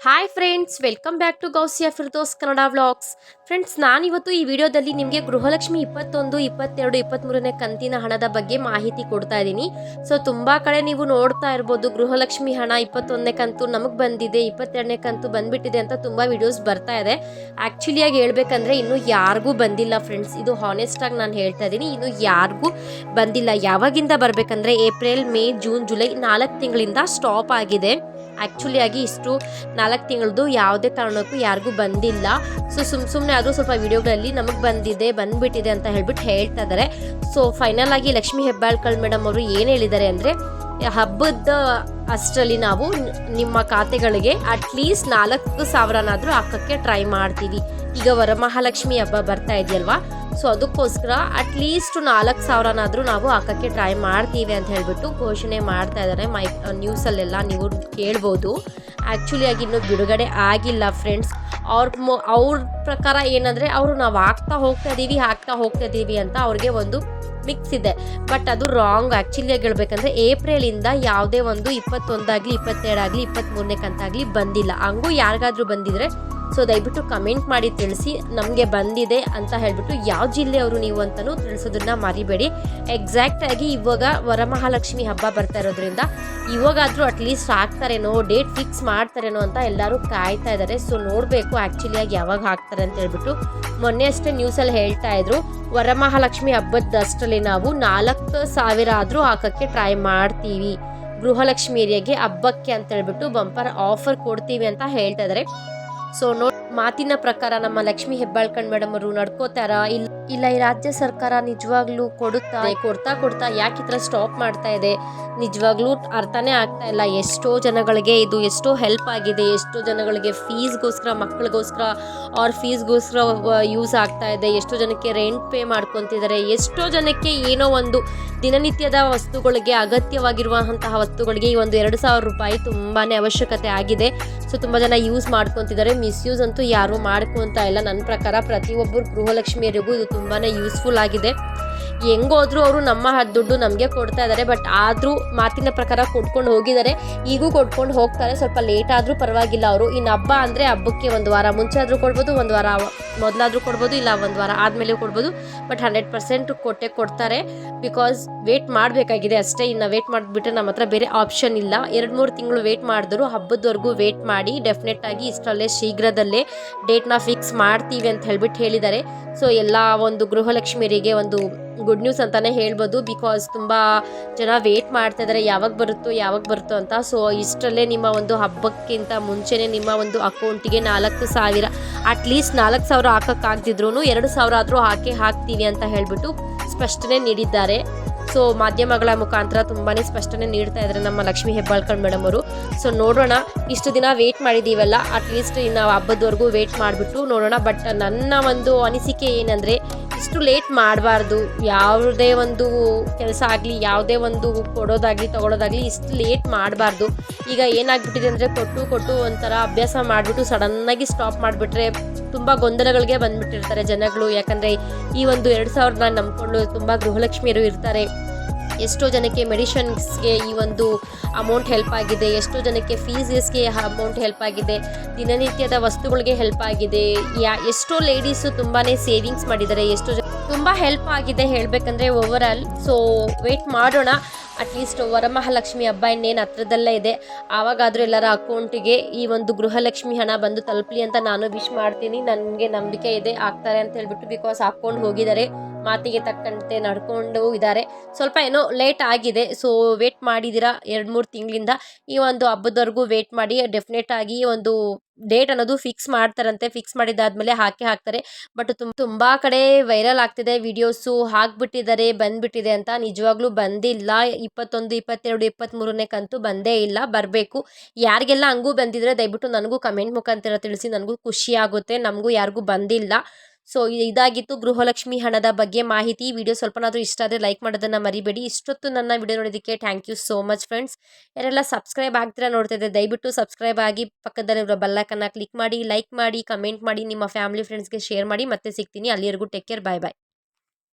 Hi friends welcome back to Gousiya Firdous Kannada vlogs friends ನಾನಿವತ್ತು ಈ ವಿಡಿಯೋದಲ್ಲಿ ನಿಮಗೆ ಗೃಹಲಕ್ಷ್ಮಿ ಇಪ್ಪತ್ತೊಂದು, ಇಪ್ಪತ್ತೆರಡು ಇಪ್ಪತ್ತ್ಮೂರನೇ ಕಂತಿನ ಹಣದ ಬಗ್ಗೆ ಮಾಹಿತಿ ಕೊಡ್ತಾ ಇದ್ದೀನಿ. ಸೊ ತುಂಬ ಕಡೆ ನೀವು ನೋಡ್ತಾ ಇರ್ಬೋದು ಗೃಹಲಕ್ಷ್ಮಿ ಹಣ ಇಪ್ಪತ್ತೊಂದನೇ ಕಂತು ನಮಗೆ ಬಂದಿದೆ, ಇಪ್ಪತ್ತೆರಡನೇ ಕಂತು ಬಂದ್ಬಿಟ್ಟಿದೆ ಅಂತ ತುಂಬ ವಿಡಿಯೋಸ್ ಬರ್ತಾ ಇದೆ. ಆ್ಯಕ್ಚುಲಿಯಾಗಿ ಹೇಳ್ಬೇಕಂದ್ರೆ ಇನ್ನೂ ಯಾರಿಗೂ ಬಂದಿಲ್ಲ ಫ್ರೆಂಡ್ಸ್ ಇದು ಹಾನೆಸ್ಟಾಗಿ ನಾನು ಹೇಳ್ತಾ ಇದ್ದೀನಿ. ಇನ್ನು ಯಾರಿಗೂ ಬಂದಿಲ್ಲ. ಯಾವಾಗಿಂದ ಬರಬೇಕಂದ್ರೆ ಏಪ್ರಿಲ್ ಮೇ ಜೂನ್ ಜುಲೈ ನಾಲ್ಕು ತಿಂಗಳಿಂದ ಸ್ಟಾಪ್ ಆಗಿದೆ. ಆ್ಯಕ್ಚುಲಿ ಆಗಿ ಇಷ್ಟು ನಾಲ್ಕು ತಿಂಗಳದು ಯಾವುದೇ ಕಾರಣಕ್ಕೂ ಯಾರಿಗೂ ಬಂದಿಲ್ಲ. ಸೊ ಸುಮ್ ಸುಮ್ಮನೆ ಆದರೂ ಸ್ವಲ್ಪ ವಿಡಿಯೋಗಳಲ್ಲಿ ನಮಗೆ ಬಂದಿದೆ, ಬಂದ್ಬಿಟ್ಟಿದೆ ಅಂತ ಹೇಳ್ಬಿಟ್ಟು ಹೇಳ್ತಾ ಇದ್ದಾರೆ ಸೊ ಫೈನಲ್ ಆಗಿ ಲಕ್ಷ್ಮೀ ಹೆಬ್ಬಾಳ್ಕಳ್ ಮೇಡಮ್ ಅವರು ಏನು ಹೇಳಿದ್ದಾರೆ ಅಂದರೆ ಹಬ್ಬದ ಅಷ್ಟರಲ್ಲಿ ನಾವು ನಿಮ್ಮ ಖಾತೆಗಳಿಗೆ ಅಟ್ಲೀಸ್ಟ್ ನಾಲ್ಕು ಸಾವಿರನಾದರೂ ಹಾಕೋಕ್ಕೆ ಟ್ರೈ ಮಾಡ್ತೀವಿ. ಈಗ ವರಮಹಾಲಕ್ಷ್ಮಿ ಹಬ್ಬ ಬರ್ತಾ ಇದೆಯಲ್ವಾ? ಸೊ ಅದಕ್ಕೋಸ್ಕರ ಅಟ್ಲೀಸ್ಟ್ ನಾಲ್ಕು ಸಾವಿರನಾದರೂ ನಾವು ಹಾಕೋಕ್ಕೆ ಟ್ರೈ ಮಾಡ್ತೀವಿ ಅಂತ ಹೇಳ್ಬಿಟ್ಟು ಘೋಷಣೆ ಮಾಡ್ತಾ ಇದ್ದಾರೆ. ಮೈ ನ್ಯೂಸಲ್ಲೆಲ್ಲ ನೀವು ಕೇಳ್ಬೋದು. ಆ್ಯಕ್ಚುಲಿಯಾಗಿ ಇನ್ನೂ ಬಿಡುಗಡೆ ಆಗಿಲ್ಲ ಫ್ರೆಂಡ್ಸ್ ಅವ್ರ ಮೊ, ಅವ್ರ ಪ್ರಕಾರ ಏನಂದರೆ ಅವರು ನಾವು ಹಾಕ್ತಾ ಹೋಗ್ತಾ ಇದ್ದೀವಿ ಹಾಕ್ತಾ ಹೋಗ್ತಾ ಇದ್ದೀವಿ ಅಂತ ಅವ್ರಿಗೆ ಒಂದು ಮಿಕ್ಸ್ ಇದೆ. ಬಟ್ ಅದು ರಾಂಗ್ ಆ್ಯಕ್ಚುಲಿಯಾಗಿ ಹೇಳ್ಬೇಕಂದ್ರೆ ಏಪ್ರಿಲಿಂದ ಯಾವುದೇ ಒಂದು ಇಪ್ಪತ್ತೊಂದಾಗಲಿ, ಇಪ್ಪತ್ತೆರಡಾಗಲಿ ಇಪ್ಪತ್ತ್ಮೂರನೇ ಕಂತಾಗಲಿ ಬಂದಿಲ್ಲ. ಹಂಗೂ ಯಾರಿಗಾದ್ರೂ ಬಂದಿದ್ರೆ ಸೊ ದಯವಿಟ್ಟು ಕಮೆಂಟ್ ಮಾಡಿ ತಿಳಿಸಿ ನಮಗೆ ಬಂದಿದೆ ಅಂತ ಹೇಳಿಬಿಟ್ಟು ಯಾವ ಜಿಲ್ಲೆಯವರು ನೀವು ಅಂತಲೂ ತಿಳಿಸೋದನ್ನ ಮರಿಬೇಡಿ. ಎಕ್ಸಾಕ್ಟಾಗಿ ಇವಾಗ ವರಮಹಾಲಕ್ಷ್ಮಿ ಹಬ್ಬ ಬರ್ತಾ ಇರೋದ್ರಿಂದ ಇವಾಗಾದರೂ ಅಟ್ಲೀಸ್ಟ್ ಹಾಕ್ತಾರೇನೋ ಡೇಟ್ ಫಿಕ್ಸ್ ಮಾಡ್ತಾರೇನೋ ಅಂತ ಎಲ್ಲರೂ ಕಾಯ್ತಾ ಇದ್ದಾರೆ. ಸೊ ನೋಡಬೇಕು ಆ್ಯಕ್ಚುಲಿಯಾಗಿ ಯಾವಾಗ ಹಾಕ್ತಾರೆ ಅಂತ ಹೇಳ್ಬಿಟ್ಟು ಮೊನ್ನೆ ಅಷ್ಟೇ ನ್ಯೂಸಲ್ಲಿ ಹೇಳ್ತಾ ಇದ್ರು, ವರಮಹಾಲಕ್ಷ್ಮಿ ಹಬ್ಬದಷ್ಟರಲ್ಲಿ ನಾವು ನಾಲ್ಕು ಸಾವಿರ ಆದರೂ ಹಾಕೋಕ್ಕೆ ಟ್ರೈ ಮಾಡ್ತೀವಿ. ಗೃಹಲಕ್ಷ್ಮಿ ಏರಿಯಾಗೆ ಹಬ್ಬಕ್ಕೆ ಅಂತ ಹೇಳ್ಬಿಟ್ಟು ಬಂಪರ್ ಆಫರ್ ಕೊಡ್ತೀವಿ ಅಂತ ಹೇಳ್ತಾ ಇದ್ದಾರೆ. ಸೊ ನೋ ಮಾತಿನ ಪ್ರಕಾರ ನಮ್ಮ ಲಕ್ಷ್ಮಿ ಹೆಬ್ಬಾಳ್ಕಂಡ್ ಮೇಡಮ್ ಅವರು ನಡ್ಕೋತಾರ? ಇಲ್ಲ ಇಲ್ಲ, ಈ ರಾಜ್ಯ ಸರ್ಕಾರ ನಿಜವಾಗ್ಲೂ ಕೊಡುತ್ತಾ, ಕೊಡ್ತಾ ಕೊಡ್ತಾ ಯಾಕೆ ಈ ಸ್ಟಾಪ್ ಮಾಡ್ತಾ ಇದೆ? ನಿಜವಾಗ್ಲೂ ಅರ್ಥನೇ ಆಗ್ತಾ ಇಲ್ಲ. ಎಷ್ಟೋ ಜನಗಳಿಗೆ ಇದು ಎಷ್ಟೋ ಹೆಲ್ಪ್ ಆಗಿದೆ. ಎಷ್ಟೋ ಜನಗಳಿಗೆ ಫೀಸ್ಗೋಸ್ಕರ ಮಕ್ಕಳಿಗೋಸ್ಕರ ಅವ್ರ ಫೀಸ್ಗೋಸ್ಕರ ಯೂಸ್ ಆಗ್ತಾ ಇದೆ. ಎಷ್ಟೋ ಜನಕ್ಕೆ ರೆಂಟ್ ಪೇ ಮಾಡ್ಕೊತಿದ್ದಾರೆ ಎಷ್ಟೋ ಜನಕ್ಕೆ ಏನೋ ಒಂದು ದಿನನಿತ್ಯದ ವಸ್ತುಗಳಿಗೆ, ಅಗತ್ಯವಾಗಿರುವಂತಹ ವಸ್ತುಗಳಿಗೆ ಈ ಒಂದು ಎರಡು ಸಾವಿರ ರೂಪಾಯಿ ತುಂಬಾ ಅವಶ್ಯಕತೆ ಆಗಿದೆ. ಸೊ ತುಂಬ ಜನ ಯೂಸ್ ಮಾಡ್ಕೊತಿದ್ದಾರೆ ಮಿಸ್ಯೂಸ್ ಅಂತೂ ಯಾರೂ ಮಾಡ್ಕೊತಾ ಇಲ್ಲ. ನನ್ನ ಪ್ರಕಾರ ಪ್ರತಿಯೊಬ್ಬರು ಗೃಹಲಕ್ಷ್ಮಿಯರಿಗೂ ಇದು ತುಂಬಾ ಯೂಸ್ಫುಲ್ ಆಗಿದೆ. ಹೆಂಗೋದ್ರು ಅವರು ನಮ್ಮ ದುಡ್ಡು ನಮಗೆ ಕೊಡ್ತಾ ಇದ್ದಾರೆ ಬಟ್ ಆದರೂ ಮಾತಿನ ಪ್ರಕಾರ ಕೊಟ್ಕೊಂಡು ಹೋಗಿದ್ದಾರೆ. ಈಗೂ ಕೊಟ್ಕೊಂಡು ಹೋಗ್ತಾರೆ. ಸ್ವಲ್ಪ ಲೇಟ್ ಆದರೂ ಪರವಾಗಿಲ್ಲ ಅವರು. ಇನ್ನು ಹಬ್ಬ ಅಂದರೆ ಹಬ್ಬಕ್ಕೆ ಒಂದು ವಾರ ಮುಂಚೆ ಆದರೂ ಕೊಡ್ಬೋದು, ಒಂದು ವಾರ ಮೊದಲಾದರೂ ಕೊಡ್ಬೋದು, ಇಲ್ಲ ಒಂದು ವಾರ ಆದಮೇಲೆ ಕೊಡ್ಬೋದು. ಬಟ್ ಹಂಡ್ರೆಡ್ ಪರ್ಸೆಂಟ್ ಕೊಟ್ಟೆ ಕೊಡ್ತಾರೆ. ಬಿಕಾಸ್ ವೇಟ್ ಮಾಡಬೇಕಾಗಿದೆ ಅಷ್ಟೇ. ಇನ್ನು ವೇಟ್ ಮಾಡಿಬಿಟ್ರೆ ನಮ್ಮ ಹತ್ರ ಬೇರೆ ಆಪ್ಷನ್ ಇಲ್ಲ. ಎರಡು ಮೂರು ತಿಂಗಳು ವೇಟ್ ಮಾಡಿದ್ರು. ಹಬ್ಬದವರೆಗೂ ವೇಟ್ ಮಾಡಿ ಡೆಫಿನೆಟ್ ಆಗಿ ಇಷ್ಟರಲ್ಲೇ ಶೀಘ್ರದಲ್ಲೇ ಡೇಟ್ನ ಫಿಕ್ಸ್ ಮಾಡ್ತೀವಿ ಅಂತ ಹೇಳ್ಬಿಟ್ಟು ಹೇಳಿದ್ದಾರೆ. ಸೊ ಎಲ್ಲ ಒಂದು ಗೃಹಲಕ್ಷ್ಮಿಯರಿಗೆ ಒಂದು ಗುಡ್ ನ್ಯೂಸ್ ಅಂತಲೇ ಹೇಳ್ಬೋದು. ಬಿಕಾಸ್ ತುಂಬ ಜನ ವೇಟ್ ಮಾಡ್ತಾ ಇದ್ದಾರೆ ಯಾವಾಗ ಬರುತ್ತೋ ಯಾವಾಗ ಬರುತ್ತೋ ಅಂತ. ಸೊ ಇಷ್ಟರಲ್ಲೇ ನಿಮ್ಮ ಒಂದು ಹಬ್ಬಕ್ಕಿಂತ ಮುಂಚೆನೇ ನಿಮ್ಮ ಒಂದು ಅಕೌಂಟಿಗೆ ನಾಲ್ಕು ಸಾವಿರ ಅಟ್ಲೀಸ್ಟ್ ನಾಲ್ಕು ಸಾವಿರ ಹಾಕೋಕ್ಕಾಗ್ದಿದ್ರು ಎರಡು ಸಾವಿರ ಆದರೂ ಹಾಕಿ ಹಾಕ್ತೀವಿ ಅಂತ ಹೇಳಿಬಿಟ್ಟು ಸ್ಪಷ್ಟನೆ ನೀಡಿದ್ದಾರೆ. ಸೊ ಮಾಧ್ಯಮಗಳ ಮುಖಾಂತರ ತುಂಬಾ ಸ್ಪಷ್ಟನೆ ನೀಡ್ತಾ ಇದ್ದಾರೆ ನಮ್ಮ ಲಕ್ಷ್ಮೀ ಹೆಬ್ಬಾಳ್ಕರ್ ಮೇಡಮ್ ಅವರು. ಸೊ ನೋಡೋಣ. ಇಷ್ಟು ದಿನ ವೇಟ್ ಮಾಡಿದ್ದೀವಲ್ಲ ಅಟ್ಲೀಸ್ಟ್ ಇನ್ನು ಹಬ್ಬದವರೆಗೂ ವೇಟ್ ಮಾಡಿಬಿಟ್ಟು ನೋಡೋಣ. ಬಟ್ ನನ್ನ ಒಂದು ಅನಿಸಿಕೆ ಏನಂದರೆ ಇಷ್ಟು ಲೇಟ್ ಮಾಡಬಾರ್ದು. ಯಾವುದೇ ಒಂದು ಕೆಲಸ ಆಗಲಿ, ಯಾವುದೇ ಒಂದು ಕೊಡೋದಾಗಲಿ, ತೊಗೊಳೋದಾಗಲಿ ಇಷ್ಟು ಲೇಟ್ ಮಾಡಬಾರ್ದು. ಈಗ ಏನಾಗ್ಬಿಟ್ಟಿದೆ ಅಂದರೆ ಕೊಟ್ಟು ಕೊಟ್ಟು ಒಂಥರ ಅಭ್ಯಾಸ ಮಾಡಿಬಿಟ್ಟು ಸಡನ್ನಾಗಿ ಸ್ಟಾಪ್ ಮಾಡಿಬಿಟ್ರೆ ತುಂಬ ಗೊಂದಲಗಳಿಗೆ ಬಂದುಬಿಟ್ಟಿರ್ತಾರೆ ಜನಗಳು. ಯಾಕಂದರೆ ಈ ಒಂದು ಎರಡು ಸಾವಿರದ ನಂಬ್ಕೊಂಡು ತುಂಬ ಗೃಹಲಕ್ಷ್ಮಿಯರು ಇರ್ತಾರೆ. ಎಷ್ಟೋ ಜನಕ್ಕೆ ಮೆಡಿಷನ್ಸ್ಗೆ ಈ ಒಂದು ಅಮೌಂಟ್ ಹೆಲ್ಪ್ ಆಗಿದೆ, ಎಷ್ಟೋ ಜನಕ್ಕೆ ಫೀಸಸ್ಗೆ ಅಮೌಂಟ್ ಹೆಲ್ಪ್ ಆಗಿದೆ, ದಿನನಿತ್ಯದ ವಸ್ತುಗಳಿಗೆ ಹೆಲ್ಪ್ ಆಗಿದೆ. ಯಾ, ಎಷ್ಟೋ ಲೇಡೀಸು ತುಂಬಾ ಸೇವಿಂಗ್ಸ್ ಮಾಡಿದ್ದಾರೆ, ಎಷ್ಟೋ ಜನ ತುಂಬ ಹೆಲ್ಪ್ ಆಗಿದೆ ಹೇಳಬೇಕಂದ್ರೆ ಓವರ್ ಆಲ್ ಸೊ ವೇಟ್ ಮಾಡೋಣ ಅಟ್ಲೀಸ್ಟ್ ವರಮಹಾಲಕ್ಷ್ಮಿ ಹಬ್ಬ ಇನ್ನೇನು ಹತ್ರದಲ್ಲೇ ಇದೆ. ಆವಾಗಾದರೂ ಎಲ್ಲರ ಅಕೌಂಟಿಗೆ ಈ ಒಂದು ಗೃಹಲಕ್ಷ್ಮಿ ಹಣ ಬಂದು ತಲುಪಲಿ ಅಂತ ನಾನು ವಿಶ್ ಮಾಡ್ತೀನಿ. ನನಗೆ ನಂಬಿಕೆ ಇದೆ, ಆಗ್ತಾರೆ ಅಂತ ಹೇಳ್ಬಿಟ್ಟು ಬಿಕಾಸ್ ಹಾಕ್ಕೊಂಡು ಹೋಗಿದ್ದಾರೆ. ಮಾತಿಗೆ ತಕ್ಕಂತೆ ನಡ್ಕೊಂಡು ಇದ್ದಾರೆ. ಸ್ವಲ್ಪ ಏನೋ ಲೇಟ್ ಆಗಿದೆ. ಸೊ ವೇಟ್ ಮಾಡಿದ್ದೀರಾ? ಎರಡು ಮೂರು ತಿಂಗಳಿಂದ ಈ ಒಂದು ಹಬ್ಬದವರೆಗೂ ವೇಟ್ ಮಾಡಿ. ಡೆಫಿನೆಟ್ ಆಗಿ ಒಂದು ಡೇಟ್ ಅನ್ನೋದು ಫಿಕ್ಸ್ ಮಾಡ್ತಾರಂತೆ. ಫಿಕ್ಸ್ ಮಾಡಿದಾದ್ಮೇಲೆ ಹಾಕಿ ಹಾಕ್ತಾರೆ. ಬಟ್ ತುಂಬ ತುಂಬ ಕಡೆ ವೈರಲ್ ಆಗ್ತಿದೆ. ವಿಡಿಯೋಸು ಹಾಕ್ಬಿಟ್ಟಿದ್ದಾರೆ, ಬಂದ್ಬಿಟ್ಟಿದೆ ಅಂತ ನಿಜವಾಗ್ಲೂ ಬಂದಿಲ್ಲ. ಇಪ್ಪತ್ತೊಂದು, ಇಪ್ಪತ್ತೆರಡು ಇಪ್ಪತ್ತ್ಮೂರನೇ ಕಂತು ಬಂದೇ ಇಲ್ಲ. ಬರಬೇಕು. ಯಾರಿಗೆಲ್ಲ ಹಂಗೂ ಬಂದಿದ್ರೆ ದಯವಿಟ್ಟು ನನಗೂ ಕಮೆಂಟ್ ಮುಖಾಂತರ ತಿಳಿಸಿ. ನನಗೂ ಖುಷಿ ಆಗುತ್ತೆ. ನಮಗೂ ಯಾರಿಗೂ ಬಂದಿಲ್ಲ. ಸೊ ಇದಾಗಿತ್ತು ಗೃಹಲಕ್ಷ್ಮಿ ಹಣದ ಬಗ್ಗೆ ಮಾಹಿತಿ. ವಿಡಿಯೋ ಸ್ವಲ್ಪನಾದರೂ ಇಷ್ಟ ಆದರೆ ಲೈಕ್ ಮಾಡೋದನ್ನು ಮರಿಬೇಡಿ. ಇಷ್ಟೊತ್ತು ನನ್ನ ವಿಡಿಯೋ ನೋಡೋದಕ್ಕೆ thank you so much friends ಯಾರೆಲ್ಲ ಸಬ್ಸ್ಕ್ರೈಬ್ ಆಗ್ತೀರಾ ನೋಡ್ತಾ ದಯವಿಟ್ಟು ಸಬ್ಸ್ಕ್ರೈಬ್ ಆಗಿ ಪಕ್ಕದಲ್ಲಿರೋ ಬೆಲ್ಲೈಕನ್ನ ಕ್ಲಿಕ್ ಮಾಡಿ ಲೈಕ್ ಮಾಡಿ ಕಮೆಂಟ್ ಮಾಡಿ, ನಿಮ್ಮ ಫ್ಯಾಮಿಲಿ ಫ್ರೆಂಡ್ಸ್ಗೆ ಶೇರ್ ಮಾಡಿ. ಮತ್ತೆ ಸಿಗ್ತೀನಿ. ಅಲ್ಲಿವರೆಗೂ ಟೇಕ್ ಕೇರ್ ಬಾಯ್ ಬಾಯ್